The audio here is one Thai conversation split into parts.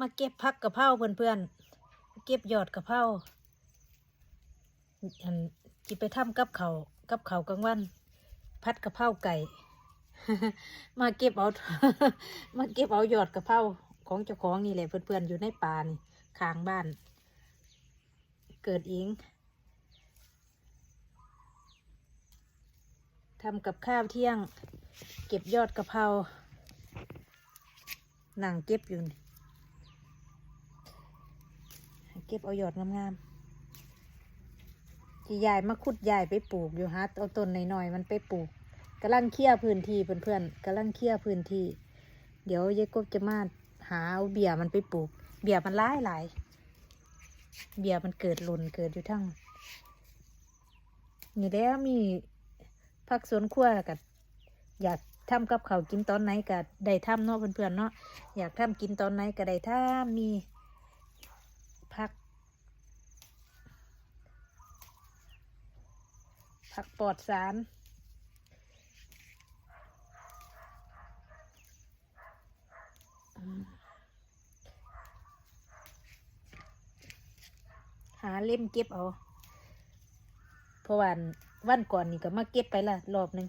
มาเก็บพักกะเพราเพื่อนๆ เก็บยอดกะเพราอันจิไปทำกับเขากับเขากลางวัน พัดกะเพราไก่ มาเก็บเอา มาเก็บเอายอดกะเพราของเจ้าของนี่แหละเพื่อนๆอยู่ในป่านี่ข้างบ้าน เกิดเองทำกับข้าวเที่ยง เก็บยอดกะเพรานั่งเก็บอยู่ เก็บเอายอดงามๆที่ยายมาขุดยายไปปลูกอยู่ฮะเอาต้นหน่อยๆมันไปปลูกกำลังเคลียร์พื้นที่เพื่อนๆกำลังเคลียร์พื้นที่ เดี๋ยวยายกบจะมาหาเอาเบียร์มันไปปลูก เบียร์มันหลายหลายเบียร์มันเกิดหล่นเกิดอยู่ทั้งนี่แล้วมีผักสวนครัวกับอยากทำกับเขากินตอนไหนก็ได้ทำเนาะเพื่อนๆเนาะอยากทำกินตอนไหนก็ได้ทำมีผัก ผักปลอดสาร หาเล่มเก็บเอา เพราะวันวันก่อนนี่ก็มาเก็บไปละรอบหนึ่ง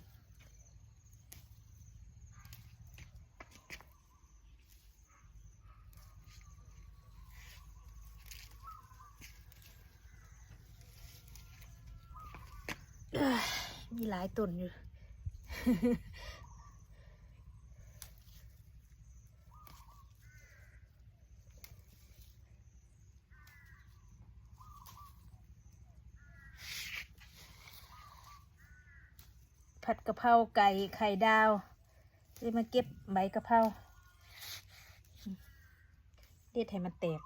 มีหลายต้นอยู่ผัดกะเพราไก่ไข่ดาวเลยมาเก็บใบกะเพราเด็ดให้มันแตก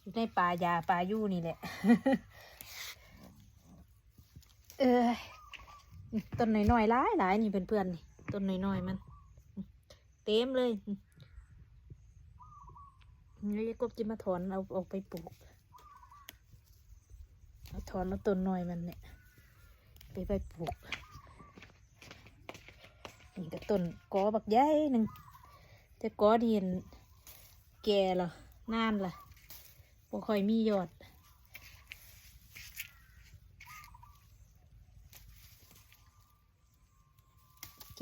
อยู่ในป่ายาป่ายู่นี่แหละ เออต้นน้อยๆหลายหลายนี่เพื่อนๆนี่ต้นน้อยๆมัน เต็มเลยนี่กบจะมาถอนเอาออกไปปลูกเอาถอนเอาต้นน้อยมันเนี่ยไปไปปลูกนี่ก็ต้นกอบักใหญ่หนึ่งแต่กอเดียนแก่ละนานละบ่ค่อยมียอด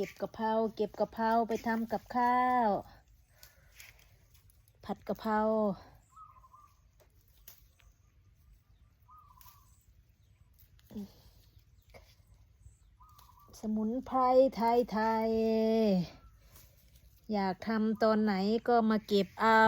ก็บกะเพราเก็บกะเพราไปทำกับข้าว ผัดกะเพราสมุนไพรไทยไทยๆอยากทำตอนไหนก็มาเก็บเอา